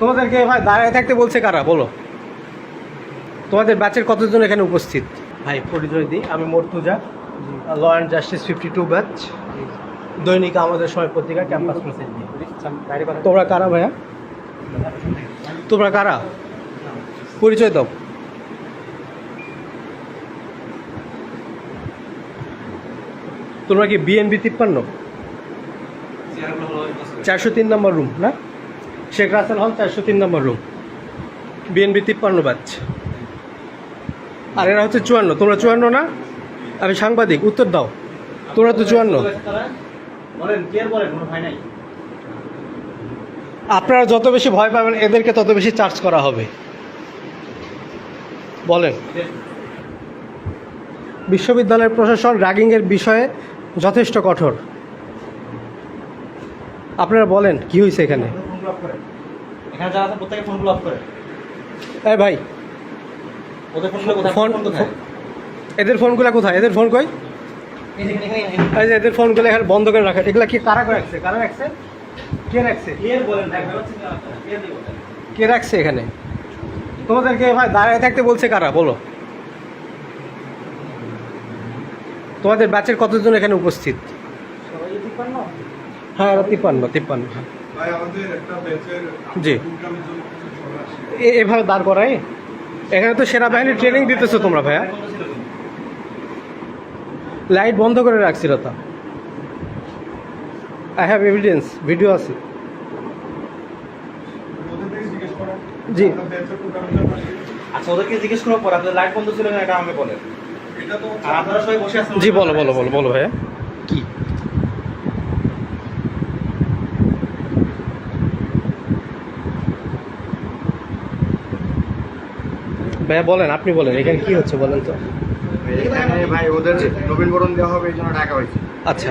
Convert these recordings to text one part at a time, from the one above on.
তোমাদেরকে ভাই দাঁড়ায় থাকতে বলছে কারা? বলো। তোমাদের ব্যাচের কতজন এখানে উপস্থিত? ভাই পরিচয় দিই আমি Murtuza law and justice fifty two batch দৈনিক আমাদের সময় পত্রিকা ক্যাম্পাস মেসেজ তোমরা কারা ভাইয়া? তোমরা কারা? পরিচয় দাও। তোমরা কি বিএনবি তিপ্পান্ন? চারশো তিন নম্বর রুম না? শেখ রাসেল হল চারশো তিন নম্বর রুম। বিএনবি তিপ্পান্ন ব্যাচ আর এরা হচ্ছে চুয়ান্ন। তোমরা চুয়ান্ন না? আমি সাংবাদিক উত্তর দাও। তোমরা তো চুয়ান্ন। আপনারা যত বেশি ভয় পাবেন এদেরকে তত বেশি চার্জ করা হবে। বলেন। বিশ্ববিদ্যালয়ের প্রশাসন র্যাগিংয়ের বিষয়ে যথেষ্ট কঠোর। আপনারা বলেন কি হয়েছে এখানে? ফোন ব্লক করে। এখানে যারা আছে প্রত্যেকে ফোন ব্লক করে। এই ভাই ওদের ফোনগুলো কোথায়? ফোন কোথায়? এদের ফোনগুলো কোথায়? এদের ফোন কই? এই যে এদের ফোনগুলো এখানে বন্ধ করে রাখা। এগুলা কি কারা করে রাখছে? কারা রাখছে? কে রাখছে? কে রাখছে এখানে? তোমাদেরকে ভাই দাঁড়ায় থাকতে বলছে কারা? বলো। তোমাদের ব্যাচের কতজন এখানে উপস্থিত? হ্যাঁ তিপ্পান্ন তিপ্পান্ন হ্যাঁ। জি। এভাবে দাঁড় করাই? এখানে তো সেনাবাহিনী ট্রেনিং দিতেছো তোমরা ভাইয়া। লাইট বন্ধ করে রাখছিল তা আই হ্যাভ এভিডেন্স ভিডিও আছে। জি। আচ্ছা ওদেরকে জিজ্ঞেস করার পর আপনাদের লাইট বন্ধ ছিল না এটা আমাকে বলেন। এটা তো আর আপনারা সবাই বসে আছেন জি বলো বলো বলো বলো ভাইয়া। কি? ভাইয়া বলেন আপনি বলেন এখানে কি হচ্ছে বলেন তো? এখানে ভাই ওদের নবীন বরণ দেওয়া হবে এই জন্য ডাকা হয়েছে। আচ্ছা।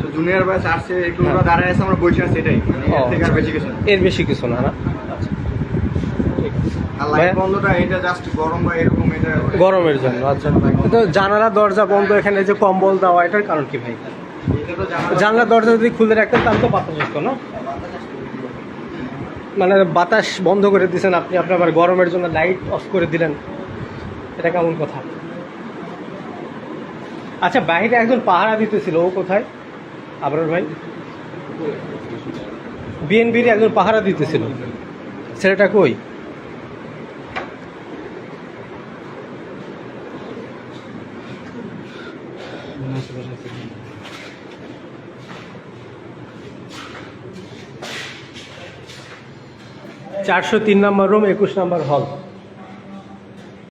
তো জুনিয়র ব্যাচ আসছে একটু ওরা দাঁড়ায় আছে আমরা বসে আছি এটাই। মানে এর থেকে আর বেশি কিছু না। এর বেশি কিছু না না? আচ্ছা। ঠিক আর লাইট বন্ধটা এটা জাস্ট গরম বা এরকম এটা গরমের জন্য আচ্ছা। তো জানালা দরজা বন্ধ এখানে যে কম্বল দেওয়া এটার কারণ কি ভাই? এটা জানলা দরজা। যদি খুলে রাখতেন তাহলে তো বাতাস আসতো না? মানে বাতাস বন্ধ করে দিয়েছেন আপনি আপনি আবার গরমের জন্য লাইট অফ করে দিলেন। এটা কেমন কথা? আচ্ছা বাইরে একজন পাহারা দিতেছিল ও কোথায়? আবরার ভাই? বিএনবির একজন পাহারা দিতেছিল ছেলেটা কই? চারশো তিন নম্বর রুম একুশ নম্বর হল